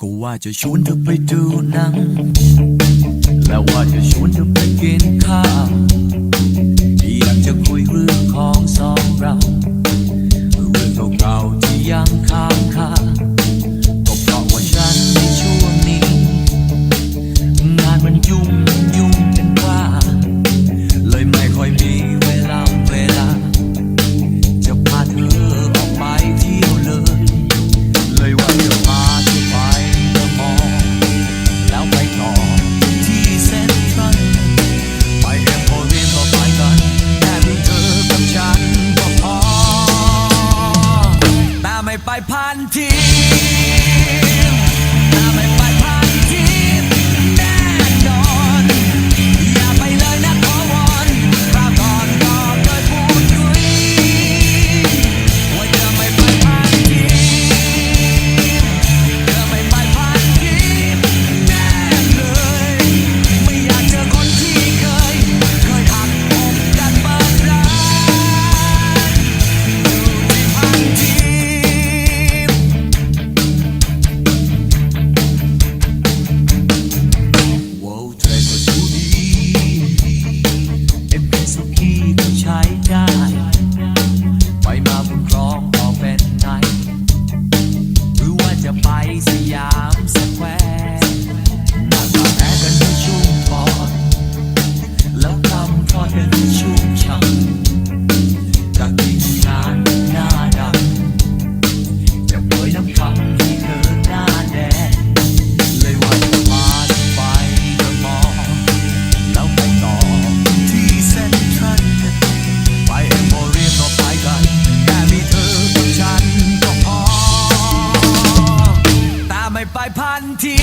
ก็ว่าจะชวนเธอไปดูหนัง แล้วว่าจะชวนเธอไปกินข้าว ไปพันที ไปผ่านที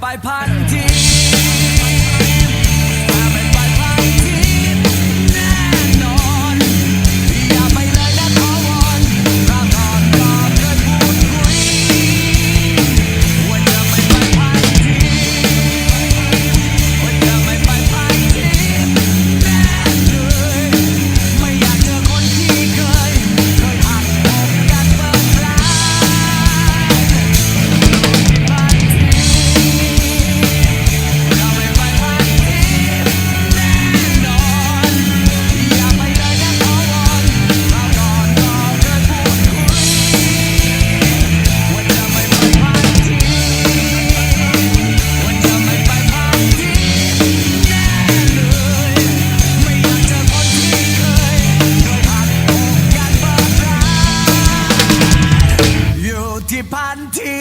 Bye bye. ที่พันที